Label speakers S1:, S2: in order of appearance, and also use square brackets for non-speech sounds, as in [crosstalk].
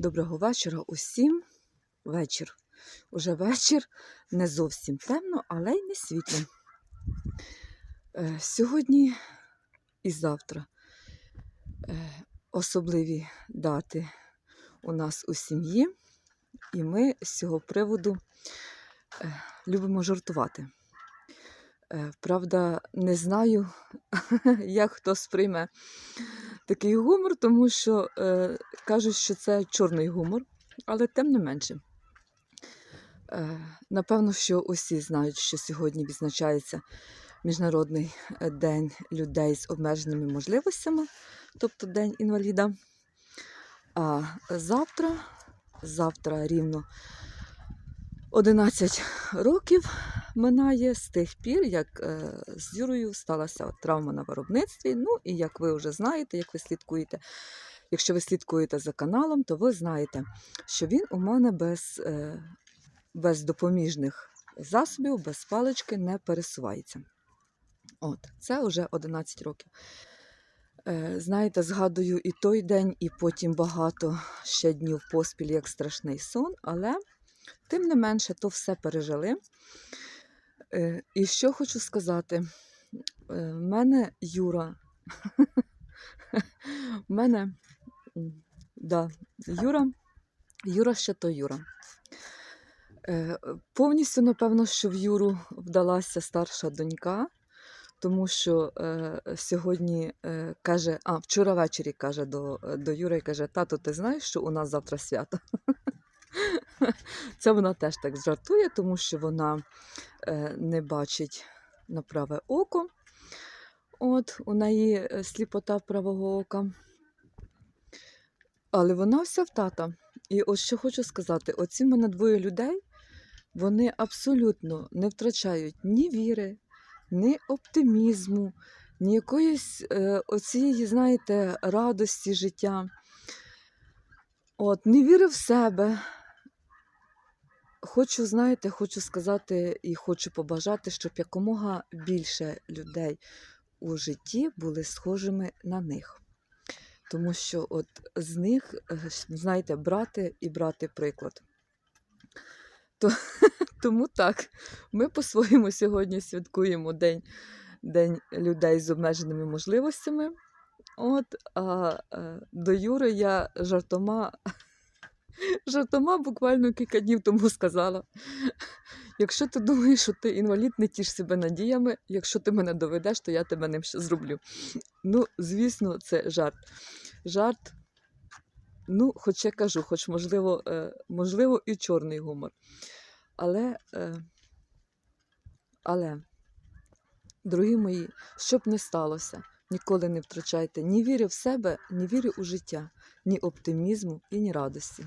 S1: Доброго вечора усім. Вечір. Уже вечір, не зовсім темно, але й не світло. Е, Сьогодні і завтра е, особливі дати у нас у сім'ї, і ми з цього приводу е, любимо жартувати. Правда, не знаю, [laughs] як хто сприйме такий гумор, тому що е, кажуть, що це чорний гумор, але тим не менше. Е, напевно, що усі знають, що сьогодні відзначається Міжнародний е, день людей з обмеженими можливостями, тобто День інваліда. А завтра, завтра рівно 11 років минає з тих пір, як е, з Юрою сталася травма на виробництві. Ну і як ви вже знаєте, як ви слідкуєте, якщо ви слідкуєте за каналом, то ви знаєте, що він у мене без, е, без допоміжних засобів, без палички не пересувається. От, це вже 11 років. Е, Знаєте, згадую і той день, і потім багато ще днів поспіль, як страшний сон, але тим не менше, то все пережили. Е, І що хочу сказати, в мене Юра. [laughs] В мене да, Юра, Юра ще то Юра. Е, Повністю, напевно, що в Юру вдалася старша донька, тому що е, сьогодні е, каже, а вчора ввечері каже до, до Юри, каже: Тато, ти знаєш, що у нас завтра свято? [laughs] [laughs] Це вона теж так жартує, тому що вона е, не бачить на праве око. От, у неї е, сліпота правого ока. Але вона вся в тата. І от що хочу сказати: оці в мене двоє людей, вони абсолютно не втрачають ні віри, ні оптимізму, ні якоїсь е, оцієї, знаєте, радості життя. От, не віри в себе. Хочу, знаєте, хочу сказати і хочу побажати, щоб якомога більше людей у житті були схожими на них. Тому що от з них, е, знаєте, брати і брати приклад. То, [laughs] тому так, ми по-своєму сьогодні святкуємо День, День людей з обмеженими можливостями. От, а е, до Юри я жартома, жартома буквально кілька днів тому сказала. Якщо ти думаєш, що ти інвалід, не тіш себе надіями, якщо ти мене доведеш, то я тебе ним ще зроблю. Ну, звісно, це жарт. Жарт, ну, хоч я кажу, хоч можливо, е, можливо, і чорний гумор. Але, е, але, дорогі мої, що б не сталося, ніколи не втрачайте ні віри в себе, ні віри у життя, ні оптимізму і ні радості.